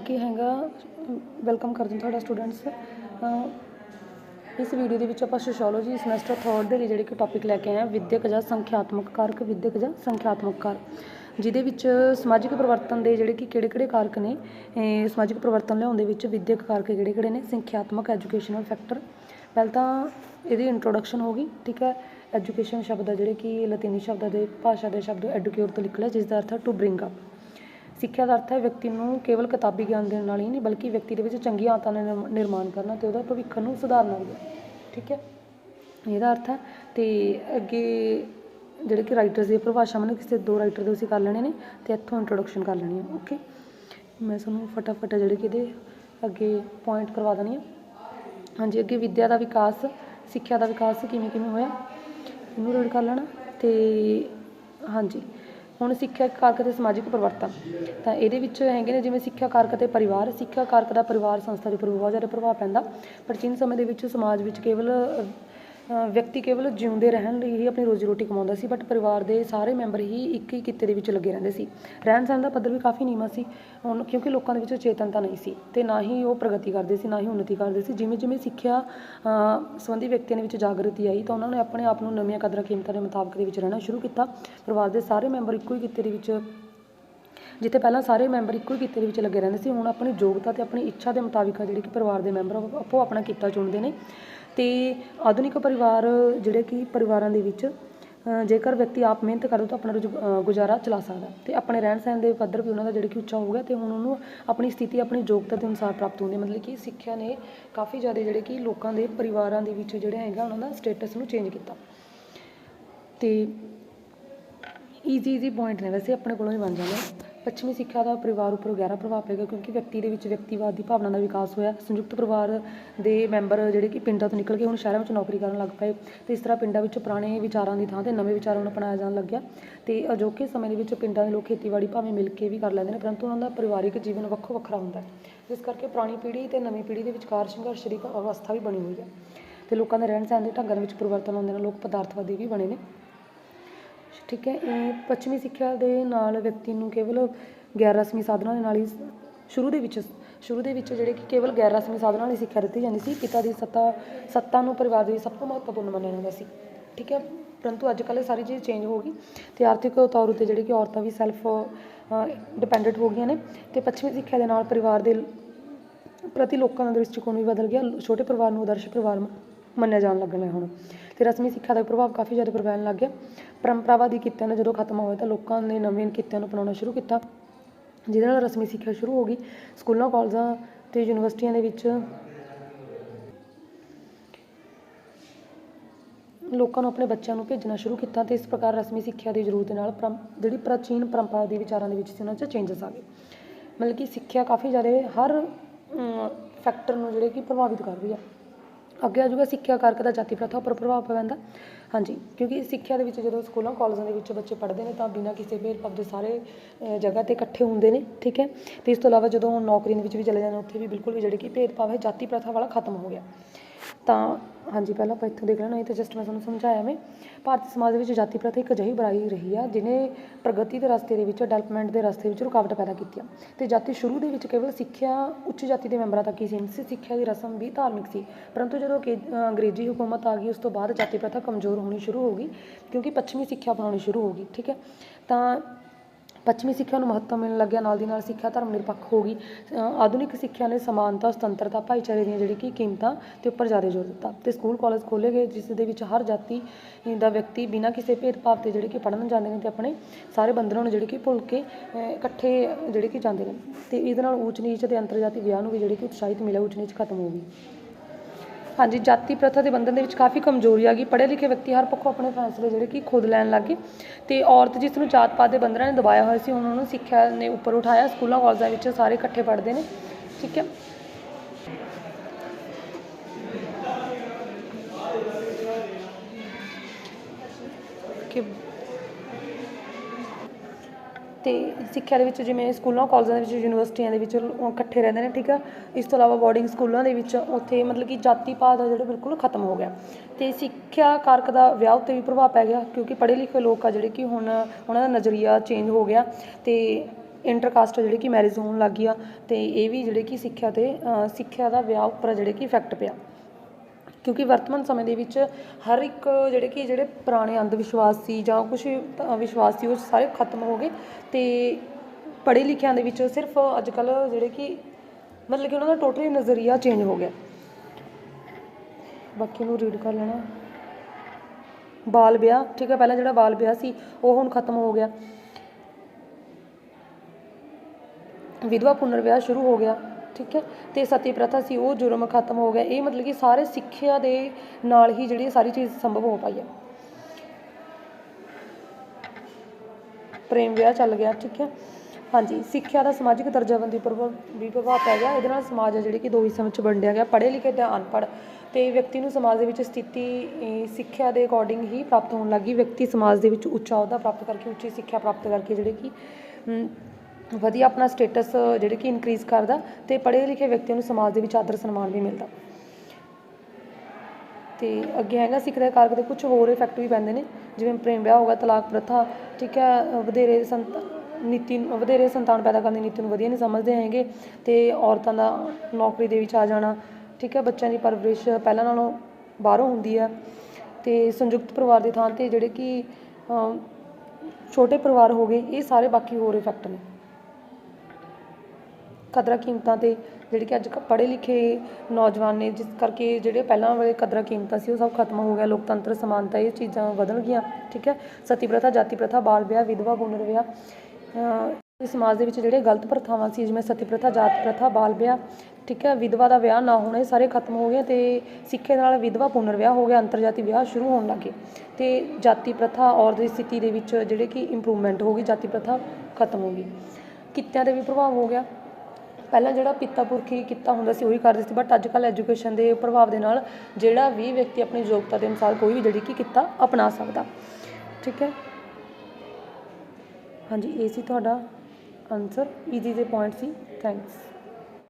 ਕੀ ਹੈਗਾ ਵੈਲਕਮ ਕਰਦੇ ਹਾਂ ਤੁਹਾਡਾ ਸਟੂਡੈਂਟਸ ਇਸ ਵੀਡੀਓ ਦੇ ਵਿੱਚ ਆਪਾਂ ਸੋਸ਼ੀਓਲੋਜੀ ਸਮੈਸਟਰ 3rd ਦੇ ਲਈ ਜਿਹੜੇ ਕਿ ਟੌਪਿਕ ਲੈ ਕੇ ਆਏ ਹਾਂ, ਵਿਦਿਅਕ ਜਾਂ ਸੰਖਿਆਤਮਕ ਕਾਰਕ, ਵਿਦਿਅਕ ਜਾਂ ਸੰਖਿਆਤਮਕ ਕਾਰਕ। ਜਿਹਦੇ ਵਿੱਚ ਸਮਾਜਿਕ ਪਰਿਵਰਤਨ ਦੇ ਜਿਹੜੇ ਕਿ ਕਿਹੜੇ ਕਿਹੜੇ ਕਾਰਕ ਨੇ ਸਮਾਜਿਕ ਪਰਿਵਰਤਨ ਲਿਆਉਣ ਦੇ ਵਿੱਚ ਵਿਦਿਅਕ ਕਾਰਕ ਕਿਹੜੇ ਕਿਹੜੇ ਨੇ, ਸੰਖਿਆਤਮਕ ਐਜੂਕੇਸ਼ਨਲ ਫੈਕਟਰ ਪਹਿਲਾਂ ਤਾਂ ਇਹਦੀ ਇੰਟਰੋਡਕਸ਼ਨ ਹੋਗੀ ਠੀਕ ਹੈ। ਐਜੂਕੇਸ਼ਨ ਸ਼ਬਦ ਆ ਜਿਹੜੇ ਕਿ ਲਤੀਨੀ ਸ਼ਬਦਾਂ ਦੇ ਭਾਸ਼ਾ ਦੇ ਸ਼ਬਦ ਐਡੂਕੇਟ ਤੋਂ ਨਿਕਲਿਆ ਜਿਸ ਦਾ ਅਰਥ ਹੈ ਟੂ ਬ੍ਰਿੰਗ ਅਪ ਸਿੱਖਿਆ ਦਾ ਅਰਥ ਹੈ ਵਿਅਕਤੀ ਨੂੰ ਕੇਵਲ ਕਿਤਾਬੀ ਗਿਆਨ ਦੇਣ ਨਾਲ ਹੀ ਨਹੀਂ ਬਲਕਿ ਵਿਅਕਤੀ ਦੇ ਵਿੱਚ ਚੰਗੀਆਂ ਆਦਤਾਂ ਦਾ ਨਿਰਮ- ਨਿਰਮਾਣ ਕਰਨਾ ਅਤੇ ਉਹਦਾ ਭਵਿੱਖ ਨੂੰ ਸੁਧਾਰਨਾ ਵੀ ਹੈ। ਠੀਕ ਹੈ? ਇਹਦਾ ਅਰਥ ਹੈ ਅਤੇ ਅੱਗੇ ਜਿਹੜੇ ਕਿ ਰਾਈਟਰਸ ਦੀ ਪਰਿਭਾਸ਼ਾਵਾਂ ਨੇ ਕਿਸੇ ਦੋ ਰਾਈਟਰ ਦੇ ਅਸੀਂ ਕਰ ਲੈਣੇ ਨੇ ਅਤੇ ਇੱਥੋਂ ਇੰਟਰੋਡਕਸ਼ਨ ਕਰ ਲੈਣੀ ਹੈ। ਓਕੇ ਮੈਂ ਤੁਹਾਨੂੰ ਫਟਾਫਟ ਜਿਹੜੇ ਕਿ ਇਹਦੇ ਅੱਗੇ ਪੁਆਇੰਟ ਕਰਵਾ ਦੇਣੀ ਆ ਹਾਂਜੀ, ਅੱਗੇ ਵਿੱਦਿਆ ਦਾ ਵਿਕਾਸ, ਸਿੱਖਿਆ ਦਾ ਵਿਕਾਸ ਕਿਵੇਂ ਕਿਵੇਂ ਹੋਇਆ? ਇਹਨੂੰ ਰੀਡ ਕਰ ਲੈਣਾ ਅਤੇ ਹਾਂਜੀ। ਹੁਣ ਸਿੱਖਿਆ ਕਾਰਕ ਅਤੇ ਸਮਾਜਿਕ ਪਰਿਵਰਤਨ। ਤਾਂ ਇਹਦੇ ਵਿੱਚ ਹੈਗੇ ਨੇ ਜਿਵੇਂ ਸਿੱਖਿਆ ਕਾਰਕ ਅਤੇ ਪਰਿਵਾਰ। ਸਿੱਖਿਆ ਕਾਰਕ ਦਾ ਪਰਿਵਾਰ ਸੰਸਥਾ ਦੇ ਉੱਪਰ ਬਹੁਤ ਜ਼ਿਆਦਾ ਪ੍ਰਭਾਵ ਪੈਂਦਾ। ਪ੍ਰਾਚੀਨ ਸਮੇਂ ਦੇ ਵਿੱਚ ਸਮਾਜ ਵਿੱਚ ਕੇਵਲ ਵਿਅਕਤੀ ਕੇਵਲ ਜਿਉਂਦੇ ਰਹਿਣ ਲਈ ਹੀ ਆਪਣੀ ਰੋਜੀ ਰੋਟੀ ਕਮਾਉਂਦਾ ਸੀ ਬਟ ਪਰਿਵਾਰ ਦੇ ਸਾਰੇ ਮੈਂਬਰ ਹੀ ਇੱਕ ਹੀ ਕਿੱਤੇ ਦੇ ਵਿੱਚ ਲੱਗੇ ਰਹਿੰਦੇ ਸੀ। ਰਹਿਣ ਸਹਿਣ ਦਾ ਪੱਧਰ ਵੀ ਕਾਫੀ ਨੀਵਾਂ ਸੀ, ਹੁਣ ਕਿਉਂਕਿ ਲੋਕਾਂ ਦੇ ਵਿੱਚ ਚੇਤਨਤਾ ਨਹੀਂ ਸੀ ਤੇ ਨਾ ਹੀ ਉਹ ਪ੍ਰਗਤੀ ਕਰਦੇ ਸੀ, ਨਾ ਹੀ ਉન્નਤੀ ਕਰਦੇ ਸੀ। ਜਿਵੇਂ ਜਿਵੇਂ ਸਿੱਖਿਆ ਸੰਬੰਧੀ ਵਿਅਕਤੀਆਂ ਦੇ ਵਿੱਚ ਜਾਗਰਤੀ ਆਈ, ਤਾਂ ਉਹਨਾਂ ਨੇ ਆਪਣੇ ਆਪ ਨੂੰ ਨਵੀਆਂ ਕਦਰਾਂ, ਕੀਮਤਾਂ ਦੇ ਮੁਤਾਬਕ ਦੇ ਵਿੱਚ ਰਹਿਣਾ ਸ਼ੁਰੂ ਕੀਤਾ। ਪਰਿਵਾਰ ਦੇ ਸਾਰੇ ਮੈਂਬਰ ਇੱਕੋ ਹੀ ਕਿੱਤੇ ਦੇ ਵਿੱਚ, ਜਿੱਥੇ ਪਹਿਲਾਂ ਸਾਰੇ ਮੈਂਬਰ ਇੱਕੋ ਹੀ ਕਿੱਤੇ ਦੇ ਵਿੱਚ ਲੱਗੇ ਰਹਿੰਦੇ ਸੀ, ਹੁਣ ਆਪਣੀ ਯੋਗਤਾ ਤੇ ਆਪਣੀ ਇੱਛਾ ਦੇ ਮੁਤਾਬਿਕ ਆ ਜਿਹੜੀ ਕਿ ਪਰਿਵਾਰ ਦੇ ਮੈਂਬਰ ਆਪੋ ਆਪਣਾ ਕਿੱਤਾ ਚੁਣਦੇ ਨੇ। ਅਤੇ ਆਧੁਨਿਕ ਪਰਿਵਾਰ ਜਿਹੜੇ ਕਿ ਪਰਿਵਾਰਾਂ ਦੇ ਵਿੱਚ ਜੇਕਰ ਵਿਅਕਤੀ ਆਪ ਮਿਹਨਤ ਕਰੇ ਤਾਂ ਆਪਣਾ ਰੁਜ਼- ਗੁਜ਼ਾਰਾ ਚਲਾ ਸਕਦਾ ਅਤੇ ਆਪਣੇ ਰਹਿਣ ਸਹਿਣ ਦੇ ਪੱਧਰ ਵੀ ਉਹਨਾਂ ਦਾ ਜਿਹੜਾ ਕਿ ਉੱਚਾ ਹੋ ਗਿਆ ਤੇ ਹੁਣ ਉਹਨੂੰ ਆਪਣੀ ਸਥਿਤੀ, ਆਪਣੀ ਯੋਗਤਾ ਦੇ ਅਨੁਸਾਰ ਪ੍ਰਾਪਤ ਹੁੰਦੀ ਹੈ। ਮਤਲਬ ਕਿ ਸਿੱਖਿਆ ਨੇ ਕਾਫੀ ਜ਼ਿਆਦਾ ਜਿਹੜੇ ਕਿ ਲੋਕਾਂ ਦੇ ਪਰਿਵਾਰਾਂ ਦੇ ਵਿੱਚ ਜਿਹੜਾ ਹੈਗਾ ਉਹਨਾਂ ਦਾ ਸਟੇਟਸ ਨੂੰ ਚੇਂਜ ਕੀਤਾ। ਅਤੇ ਈਜ਼ੀ ਈਜ਼ੀ ਪੁਆਇੰਟ ਨੇ ਵੈਸੇ ਆਪਣੇ ਕੋਲੋਂ ਹੀ ਬਣ ਜਾਂਦੇ ਆ। ਪੱਛਮੀ ਸਿੱਖਿਆ ਦਾ ਪਰਿਵਾਰ ਉੱਪਰ ਗਹਿਰਾ ਪ੍ਰਭਾਵ ਪਏਗਾ ਕਿਉਂਕਿ ਵਿਅਕਤੀ ਦੇ ਵਿੱਚ ਵਿਅਕਤੀਵਾਦ ਦੀ ਭਾਵਨਾ ਦਾ ਵਿਕਾਸ ਹੋਇਆ। ਸੰਯੁਕਤ ਪਰਿਵਾਰ ਦੇ ਮੈਂਬਰ ਜਿਹੜੇ ਕਿ ਪਿੰਡਾਂ ਤੋਂ ਨਿਕਲ ਕੇ ਹੁਣ ਸ਼ਹਿਰਾਂ ਵਿੱਚ ਨੌਕਰੀ ਕਰਨ ਲੱਗ ਪਏ ਤੇ ਇਸ ਤਰ੍ਹਾਂ ਪਿੰਡਾਂ ਵਿੱਚ ਪੁਰਾਣੇ ਵਿਚਾਰਾਂ ਦੀ ਥਾਂ ਤੇ ਨਵੇਂ ਵਿਚਾਰਾਂ ਨੂੰ ਅਪਣਾਇਆ ਜਾਣ ਲੱਗਿਆ ਤੇ ਅਜੋਕੇ ਸਮੇਂ ਦੇ ਵਿੱਚ ਪਿੰਡਾਂ ਦੇ ਲੋਕ ਖੇਤੀਬਾੜੀ ਭਾਵੇਂ ਮਿਲ ਕੇ ਵੀ ਕਰ ਲੈਂਦੇ ਨੇ, ਪਰੰਤੂ ਉਹਨਾਂ ਦਾ ਪਰਿਵਾਰਿਕ ਜੀਵਨ ਵੱਖੋ ਵੱਖਰਾ ਹੁੰਦਾ ਹੈ। ਜਿਸ ਕਰਕੇ ਪੁਰਾਣੀ ਪੀੜ੍ਹੀ ਤੇ ਨਵੀਂ ਪੀੜ੍ਹੀ ਦੇ ਵਿਚਕਾਰ ਸੰਘਰਸ਼ ਦੀ ਅਵਸਥਾ ਵੀ ਬਣੀ ਹੋਈ ਹੈ ਤੇ ਲੋਕਾਂ ਦੇ ਰਹਿਣ ਸਹਿਣ ਦੇ ਢੰਗਾਂ ਦੇ ਵਿੱਚ ਪਰਿਵਰਤਨ ਆਉਂਦੇ ਨਾਲ ਲੋਕ ਪਦਾਰਥਵਾਦੀ ਵੀ ਬਣੇ ਨੇ। ਠੀਕ ਹੈ, ਇਹ ਪੱਛਮੀ ਸਿੱਖਿਆ ਦੇ ਨਾਲ ਵਿਅਕਤੀ ਨੂੰ ਕੇਵਲ ਗੈਰ ਰਸਮੀ ਸਾਧਨਾਂ ਦੇ ਨਾਲ ਹੀ ਸ਼ੁਰੂ ਦੇ ਵਿੱਚ, ਸ਼ੁਰੂ ਦੇ ਵਿੱਚ ਜਿਹੜੇ ਕਿ ਕੇਵਲ ਗੈਰ ਰਸਮੀ ਸਾਧਨਾਂ ਨਾਲ ਸਿੱਖਿਆ ਦਿੱਤੀ ਜਾਂਦੀ ਸੀ, ਪਿਤਾ ਦੀ ਸੱਤਾ ਸੱਤਾ ਨੂੰ ਪਰਿਵਾਰ ਦੇ ਸਭ ਤੋਂ ਮਹੱਤਵਪੂਰਨ ਮੰਨਿਆ ਜਾਂਦਾ ਸੀ। ਠੀਕ ਹੈ, ਪਰੰਤੂ ਅੱਜ ਕੱਲ੍ਹ ਇਹ ਸਾਰੀ ਚੀਜ਼ ਚੇਂਜ ਹੋ ਗਈ ਤੇ ਆਰਥਿਕ ਤੌਰ ਉੱਤੇ ਜਿਹੜੀ ਕਿ ਔਰਤਾਂ ਵੀ ਸੈਲਫ ਡਿਪੈਂਡੈਂਟ ਹੋ ਗਈਆਂ ਨੇ ਤੇ ਪੱਛਮੀ ਸਿੱਖਿਆ ਦੇ ਨਾਲ ਪਰਿਵਾਰ ਦੇ ਪ੍ਰਤੀ ਲੋਕਾਂ ਦਾ ਦ੍ਰਿਸ਼ਟੀਕੋਣ ਵੀ ਬਦਲ ਗਿਆ, ਛੋਟੇ ਪਰਿਵਾਰ ਨੂੰ ਆਦਰਸ਼ ਪਰਿਵਾਰ ਮ- ਮੰਨਿਆ ਜਾਣ ਲੱਗ ਹੁਣ। ਅਤੇ ਰਸਮੀ ਸਿੱਖਿਆ ਦਾ ਪ੍ਰਭਾਵ ਕਾਫੀ ਜ਼ਿਆਦਾ ਪ੍ਰਭਾਵ ਲੱਗ ਗਿਆ। ਪਰੰਪਰਾਵਾਦੀ ਕਿੱਤਿਆਂ ਦਾ ਜਦੋਂ ਖਤਮ ਹੋਇਆ ਤਾਂ ਲੋਕਾਂ ਨੇ ਨਵੇਂ ਕਿੱਤਿਆਂ ਨੂੰ ਅਪਣਾਉਣਾ ਸ਼ੁਰੂ ਕੀਤਾ। ਜਿਹਦੇ ਨਾਲ ਰਸਮੀ ਸਿੱਖਿਆ ਸ਼ੁਰੂ ਹੋ ਗਈ। ਸਕੂਲਾਂ, ਕਾਲਜਾਂ ਅਤੇ ਯੂਨੀਵਰਸਿਟੀਆਂ ਦੇ ਵਿੱਚ ਲੋਕਾਂ ਨੂੰ ਆਪਣੇ ਬੱਚਿਆਂ ਨੂੰ ਭੇਜਣਾ ਸ਼ੁਰੂ ਕੀਤਾ ਤੇ ਇਸ ਪ੍ਰਕਾਰ ਰਸਮੀ ਸਿੱਖਿਆ ਦੀ ਜ਼ਰੂਰਤ ਦੇ ਨਾਲ ਪਰੰ- ਜਿਹੜੀ ਪ੍ਰਾਚੀਨ ਪਰੰਪਰਾ ਦੇ ਵਿਚਾਰਾਂ ਦੇ ਵਿੱਚ ਸੀ, ਉਹਨਾਂ 'ਚ ਚੇਂਜਸ ਆ ਗਏ। ਮਤਲਬ ਕਿ ਸਿੱਖਿਆ ਕਾਫੀ ਜ਼ਿਆਦਾ ਹਰ ਫੈਕਟਰ ਨੂੰ ਜਿਹੜੇ ਕਿ ਪ੍ਰਭਾਵਿਤ ਕਰ ਰਹੀ ਆ। ਅੱਗੇ ਆ ਜਾਊਗਾ ਸਿੱਖਿਆ ਕਾਰਕ ਦਾ ਜਾਤੀ ਪ੍ਰਥਾ ਉੱਪਰ ਪ੍ਰਭਾਵ ਪੈਂਦਾ। ਹਾਂਜੀ, ਕਿਉਂਕਿ ਸਿੱਖਿਆ ਦੇ ਵਿੱਚ ਜਦੋਂ ਸਕੂਲਾਂ, ਕਾਲਜਾਂ ਦੇ ਵਿੱਚ ਬੱਚੇ ਪੜ੍ਹਦੇ ਨੇ ਤਾਂ ਬਿਨਾਂ ਕਿਸੇ ਭੇਦਭਾਵ ਦੇ ਸਾਰੇ ਜਗ੍ਹਾ ਤੇ ਇਕੱਠੇ ਹੁੰਦੇ ਨੇ, ਠੀਕ ਹੈ? ਅਤੇ ਇਸ ਤੋਂ ਇਲਾਵਾ ਜਦੋਂ ਨੌਕਰੀ ਦੇ ਵਿੱਚ ਵੀ ਚਲੇ ਜਾਂਦੇ ਉੱਥੇ ਵੀ ਬਿਲਕੁਲ ਵੀ ਜਿਹੜੇ ਕਿ ਭੇਦਭਾਵ ਹੈ, ਜਾਤੀ ਪ੍ਰਥਾ ਵਾਲਾ ਖਤਮ ਹੋ ਗਿਆ। ਤਾਂ ਹਾਂਜੀ, ਪਹਿਲਾਂ ਆਪਾਂ ਇੱਥੋਂ ਦੇਖ ਲੈਣਾ ਇਹ ਤਾਂ ਜਸਟ ਮੈਂ ਤੁਹਾਨੂੰ ਸਮਝਾਇਆ ਮੈਂ ਭਾਰਤੀ ਸਮਾਜ ਦੇ ਵਿੱਚ ਜਾਤੀ ਪ੍ਰਥਾ ਇੱਕ ਅਜਿਹੀ ਬੁਰਾਈ ਰਹੀ ਆ ਜਿਹਨੇ ਪ੍ਰਗਤੀ ਦੇ ਰਸਤੇ ਦੇ ਵਿੱਚ ਡਿਵੈਲਪਮੈਂਟ ਦੇ ਰਸਤੇ ਵਿੱਚ ਰੁਕਾਵਟ ਪੈਦਾ ਕੀਤੀ ਆ। ਤੇ ਜਾਤੀ ਸ਼ੁਰੂ ਦੇ ਵਿੱਚ ਕੇਵਲ ਸਿੱਖਿਆ, ਉੱਚ ਜਾਤੀ ਦੇ ਮੈਂਬਰਾਂ ਤੱਕ ਹੀ ਸੀਮਿਤ ਸੀ ਸਿੱਖਿਆ ਦੀ ਰਸਮ ਵੀ ਧਾਰਮਿਕ ਸੀ। ਪਰੰਤੂ ਜਦੋਂ ਕਿ ਅੰਗਰੇਜ਼ੀ ਹਕੂਮਤ ਆ ਗਈ, ਉਸ ਤੋਂ ਬਾਅਦ ਜਾਤੀ ਪ੍ਰਥਾ ਕਮਜ਼ੋਰ ਹੋਣੀ ਸ਼ੁਰੂ ਹੋ ਗਈ, ਕਿਉਂਕਿ ਪੱਛਮੀ ਸਿੱਖਿਆ ਬਣਾਉਣੀ ਸ਼ੁਰੂ ਹੋ ਗਈ, ਠੀਕ ਹੈ? ਤਾਂ ਪੱਛਮੀ ਸਿੱਖਿਆ ਨੂੰ ਮਹੱਤਵ ਮਿਲਣ ਲੱਗਿਆ, ਨਾਲ ਦੀ ਨਾਲ ਸਿੱਖਿਆ ਧਰਮ ਨਿਰਪੱਖ ਹੋ ਗਈ। ਆਧੁਨਿਕ ਸਿੱਖਿਆ ਨੇ ਸਮਾਨਤਾ, ਸੁਤੰਤਰਤਾ, ਭਾਈਚਾਰੇ ਦੀਆਂ ਜਿਹੜੀ ਕਿ ਕੀਮਤਾਂ ਤੇ ਉੱਪਰ ਜ਼ਿਆਦਾ ਜ਼ੋਰ ਦਿੱਤਾ। ਤੇ ਸਕੂਲ, ਕਾਲਜ ਖੋਲ੍ਹੇ ਗਏ, ਜਿਸ ਦੇ ਵਿੱਚ ਹਰ ਜਾਤੀ ਦਾ ਵਿਅਕਤੀ ਬਿਨਾਂ ਕਿਸੇ ਭੇਦਭਾਵ ਤੇ ਜਿਹੜੇ ਕਿ ਪੜ੍ਹਨ ਜਾਂਦੇ ਨੇ ਤੇ ਆਪਣੇ ਸਾਰੇ ਬੰਧਨਾਂ ਨੂੰ ਜਿਹੜੇ ਕਿ ਭੁੱਲ ਕੇ ਇਕੱਠੇ ਜਿਹੜੇ ਕਿ ਜਾਂਦੇ ਨੇ। ਤੇ ਇਹਦੇ ਨਾਲ ਊਚ ਨੀਚ ਤੇ ਅੰਤਰਜਾਤੀ ਵਿਆਹ ਨੂੰ ਵੀ ਜਿਹੜੇ ਕਿ ਉਤਸ਼ਾਹਿਤ ਮਿਲਿਆ ਊਚ ਨੀਚ ਖਤਮ ਹੋ ਗਈ। ਹਾਂਜੀ, ਜਾਤੀ ਪ੍ਰਥਾ ਦੇ ਬੰਧਨ ਦੇ ਵਿੱਚ ਕਾਫੀ ਕਮਜ਼ੋਰੀ ਆ ਗਈ। ਪੜ੍ਹੇ ਲਿਖੇ ਵਿਅਕਤੀ ਹਰ ਪੱਖੋਂ ਆਪਣੇ ਫੈਸਲੇ ਜਿਹੜੇ ਕਿ ਖੁਦ ਲੈਣ ਲੱਗ ਗਏ। ਤੇ ਔਰਤ ਜਿਸ ਨੂੰ ਜਾਤ ਪਾਤ ਦੇ ਬੰਧਨਾਂ ਨੇ ਦਬਾਇਆ ਹੋਇਆ ਸੀ ਹੁਣ ਉਹਨੂੰ ਸਿੱਖਿਆ ਨੇ ਉੱਪਰ ਉਠਾਇਆ। ਸਕੂਲਾਂ, ਕਾਲਜਾਂ ਵਿੱਚ ਸਾਰੇ ਇਕੱਠੇ ਪੜ੍ਹਦੇ ਨੇ। ਠੀਕ ਹੈ। ਕਿ ਤੇ ਸਿੱਖਿਆ ਦੇ ਵਿੱਚ ਜਿਵੇਂ ਸਕੂਲਾਂ, ਕਾਲਜਾਂ ਦੇ ਵਿੱਚ, ਯੂਨੀਵਰਸਿਟੀਆਂ ਦੇ ਵਿੱਚ ਇਕੱਠੇ ਰਹਿੰਦੇ ਨੇ, ਠੀਕ ਆ? ਇਸ ਤੋਂ ਇਲਾਵਾ ਬੋਰਡਿੰਗ ਸਕੂਲਾਂ ਦੇ ਵਿੱਚ ਉੱਥੇ ਮਤਲਬ ਕਿ ਜਾਤੀ ਪਾਤ ਦਾ ਜਿਹੜਾ ਬਿਲਕੁਲ ਖਤਮ ਹੋ ਗਿਆ। ਤੇ ਸਿੱਖਿਆ ਕਾਰਕ ਦਾ ਵਿਆਹ ਉੱਤੇ ਵੀ ਪ੍ਰਭਾਵ ਪੈ ਗਿਆ, ਕਿਉਂਕਿ ਪੜ੍ਹੇ ਲਿਖੇ ਲੋਕ ਆ ਜਿਹੜੇ ਕਿ ਹੁਣ ਉਹਨਾਂ ਦਾ ਨਜ਼ਰੀਆ ਚੇਂਜ ਹੋ ਗਿਆ ਤੇ ਇੰਟਰਕਾਸਟ ਜਿਹੜੀ ਕਿ ਮੈਰਿਜ ਹੋਣ ਲੱਗ ਗਈ ਆ ਤੇ ਇਹ ਵੀ ਜਿਹੜੇ ਕਿ ਸਿੱਖਿਆ ਤੇ ਸਿੱਖਿਆ ਦਾ ਵਿਆਹ ਉੱਪਰ ਜਿਹੜੇ ਕਿ ਇਫੈਕਟ ਪਿਆ। ਕਿਉਂਕਿ ਵਰਤਮਾਨ ਸਮੇਂ ਦੇ ਵਿੱਚ ਹਰ ਇੱਕ ਜਿਹੜੇ ਕਿ ਜਿਹੜੇ ਪੁਰਾਣੇ ਅੰਧ ਵਿਸ਼ਵਾਸ ਸੀ ਜਾਂ ਕੁਝ ਵਿਸ਼ਵਾਸ ਸੀ, ਉਹ ਸਾਰੇ ਖਤਮ ਹੋ ਗਏ ਅਤੇ ਪੜ੍ਹੇ ਲਿਖਿਆਂ ਦੇ ਵਿੱਚ ਸਿਰਫ ਅੱਜ ਕੱਲ੍ਹ ਜਿਹੜੇ ਕਿ ਮਤਲਬ ਕਿ ਉਹਨਾਂ ਦਾ ਟੋਟਲੀ ਨਜ਼ਰੀਆ ਚੇਂਜ ਹੋ ਗਿਆ। ਬਾਕੀ ਨੂੰ ਰੀਡ ਕਰ ਲੈਣਾ। ਬਾਲ ਵਿਆਹ, ਠੀਕ ਹੈ, ਪਹਿਲਾਂ ਜਿਹੜਾ ਬਾਲ ਵਿਆਹ ਸੀ, ਉਹ ਹੁਣ ਖਤਮ ਹੋ ਗਿਆ। ਵਿਧਵਾ ਪੁਨਰ ਵਿਆਹ ਸ਼ੁਰੂ ਹੋ ਗਿਆ। ਠੀਕ ਹੈ? ਤੇ ਸਤੀ ਪ੍ਰਥਾ ਸੀ, ਉਹ ਜੁਰਮ ਖਤਮ ਹੋ ਗਿਆ। ਇਹ ਮਤਲਬ ਕਿ ਸਾਰੇ ਸਿੱਖਿਆ ਦੇ ਨਾਲ ਹੀ ਜਿਹੜੀ ਸਾਰੀ ਚੀਜ਼ ਸੰਭਵ ਹੋ ਪਾਈ ਹੈ। ਪ੍ਰੇਮ ਵਿਆਹ ਚੱਲ ਗਿਆ, ਠੀਕ ਹੈ? ਹਾਂਜੀ, ਸਿੱਖਿਆ ਦਾ ਸਮਾਜਿਕ ਦਰਜਾਬੰਦੀ ਉੱਪਰ ਵੀ ਪ੍ਰਭਾਵ ਪੈ ਗਿਆ। ਇਹਦੇ ਨਾਲ ਸਮਾਜ ਹੈ ਜਿਹੜੇ ਕਿ ਦੋ ਹਿੱਸਿਆਂ ਵਿੱਚ ਵੰਡਿਆ ਗਿਆ, ਪੜ੍ਹੇ ਲਿਖੇ ਤੇ ਅਨਪੜ੍ਹ। ਤੇ ਵਿਅਕਤੀ ਨੂੰ ਸਮਾਜ ਦੇ ਵਿੱਚ ਸਥਿਤੀ ਸਿੱਖਿਆ ਦੇ ਅਕੋਰਡਿੰਗ ਹੀ ਪ੍ਰਾਪਤ ਹੋਣ ਲੱਗੀ। ਵਿਅਕਤੀ ਸਮਾਜ ਦੇ ਵਿੱਚ ਉੱਚਾ ਅਹੁਦਾ ਪ੍ਰਾਪਤ ਕਰਕੇ ਉੱਚੀ ਸਿੱਖਿਆ ਪ੍ਰਾਪਤ ਕਰਕੇ ਜਿਹੜੇ ਕਿ ਵਧੀਆ ਆਪਣਾ ਸਟੇਟਸ ਜਿਹੜੇ ਕਿ ਇਨਕਰੀਜ਼ ਕਰਦਾ ਅਤੇ ਪੜ੍ਹੇ ਲਿਖੇ ਵਿਅਕਤੀਆਂ ਨੂੰ ਸਮਾਜ ਦੇ ਵਿੱਚ ਆਦਰ ਸਨਮਾਨ ਵੀ ਮਿਲਦਾ। ਅਤੇ ਅੱਗੇ ਹੈਗਾ ਸਿੱਖ ਦੇ ਕਾਰਕ ਦੇ ਕੁਝ ਹੋਰ ਇਫੈਕਟ ਵੀ ਪੈਂਦੇ ਨੇ, ਜਿਵੇਂ ਪ੍ਰੇਮ ਵਿਆਹ ਹੋ ਗਿਆ, ਤਲਾਕ ਪ੍ਰਥਾ, ਠੀਕ ਹੈ, ਵਧੇਰੇ ਸੰਤ, ਨੀਤੀ ਨੂੰ- ਵਧੇਰੇ ਸੰਤਾਨ ਪੈਦਾ ਕਰਨ ਦੀ ਨੀਤੀ ਨੂੰ ਵਧੀਆ ਨਹੀਂ ਸਮਝਦੇ ਹੈਗੇ ਅਤੇ ਔਰਤਾਂ ਦਾ ਨੌਕਰੀ ਦੇ ਵਿੱਚ ਆ ਜਾਣਾ, ਠੀਕ ਹੈ, ਬੱਚਿਆਂ ਦੀ ਪਰਵਰਿਸ਼ ਪਹਿਲਾਂ ਨਾਲੋਂ ਬਾਹਰੋਂ ਹੁੰਦੀ ਹੈ ਅਤੇ ਸੰਯੁਕਤ ਪਰਿਵਾਰ ਦੀ ਥਾਂ ਤੇ ਜਿਹੜੇ ਕਿ ਛੋਟੇ ਪਰਿਵਾਰ ਹੋ ਗਏ, ਇਹ ਸਾਰੇ ਬਾਕੀ ਹੋਰ ਇਫੈਕਟ ਨੇ। ਕਦਰਾਂ ਕੀਮਤਾਂ ਤੇ, ਜਿਹੜੇ ਕਿ ਅੱਜ ਕੱਲ੍ਹ ਪੜ੍ਹੇ ਲਿਖੇ ਨੌਜਵਾਨ ਨੇ, ਜਿਸ ਕਰਕੇ ਜਿਹੜੇ ਪਹਿਲਾਂ ਵਾਲੇ ਕਦਰਾਂ ਕੀਮਤਾਂ ਸੀ, ਉਹ ਸਭ ਖਤਮ ਹੋ ਗਿਆ, ਲੋਕਤੰਤਰ ਸਮਾਨਤਾ, ਇਹ ਚੀਜ਼ਾਂ ਵਧਣ ਗਈਆਂ, ਠੀਕ ਹੈ? ਸਤੀ ਪ੍ਰਥਾ, ਜਾਤੀ ਪ੍ਰਥਾ, ਬਾਲ ਵਿਆਹ, ਵਿਧਵਾ, ਪੁਨਰ ਵਿਆਹ ਇਸ ਸਮਾਜ ਦੇ ਵਿੱਚ ਜਿਹੜੇ ਗਲਤ ਪ੍ਰਥਾਵਾਂ ਸੀ, ਜਿਵੇਂ ਸਤੀ ਪ੍ਰਥਾ, ਜਾਤ ਪ੍ਰਥਾ, ਬਾਲ ਵਿਆਹ, ਠੀਕ ਹੈ? ਵਿਧਵਾ ਦਾ ਵਿਆਹ ਨਾ ਹੋਣਾ, ਇਹ ਸਾਰੇ ਖਤਮ ਹੋ ਗਏ ਤੇ ਸਿੱਖੇ ਨਾਲ ਵਿਧਵਾ, ਪੁਨਰ ਵਿਆਹ ਹੋ ਗਿਆ, ਅੰਤਰਜਾਤੀ ਵਿਆਹ ਸ਼ੁਰੂ ਹੋਣ ਲੱਗੇ ਤੇ ਜਾਤੀ ਪ੍ਰਥਾ ਔਰਤ ਦੀ ਸਥਿਤੀ ਦੇ ਵਿੱਚ ਜਿਹੜੇ ਕਿ ਇੰਪਰੂਵਮੈਂਟ ਹੋ ਗਈ, ਜਾਤੀ ਪ੍ਰਥਾ ਖਤਮ ਹੋ ਗਈ। ਕਿੱਤਿਆਂ ਤੇ ਵੀ ਪ੍ਰਭਾਵ ਹੋ ਗਿਆ? ਪਹਿਲਾਂ ਜਿਹੜਾ ਪਿਤਾ ਪੁਰਖੀ ਕਿੱਤਾ ਹੁੰਦਾ ਸੀ ਉਹੀ ਕਰਦੇ ਸੀ ਬਟ ਅੱਜ ਕੱਲ੍ਹ ਐਜੂਕੇਸ਼ਨ ਦੇ ਪ੍ਰਭਾਵ ਦੇ ਨਾਲ ਜਿਹੜਾ ਵੀ ਵਿਅਕਤੀ ਆਪਣੀ ਯੋਗਤਾ ਦੇ ਅਨੁਸਾਰ ਕੋਈ ਵੀ ਜਿਹੜੀ ਕਿ ਕਿੱਤਾ ਅਪਣਾ ਸਕਦਾ। ਠੀਕ ਹੈ? ਹਾਂਜੀ, ਇਹ ਸੀ ਤੁਹਾਡਾ ਆਨਸਰ ਈਜ਼ੀ ਦੇ ਪੁਆਇੰਟ ਸੀ। ਥੈਂਕਸ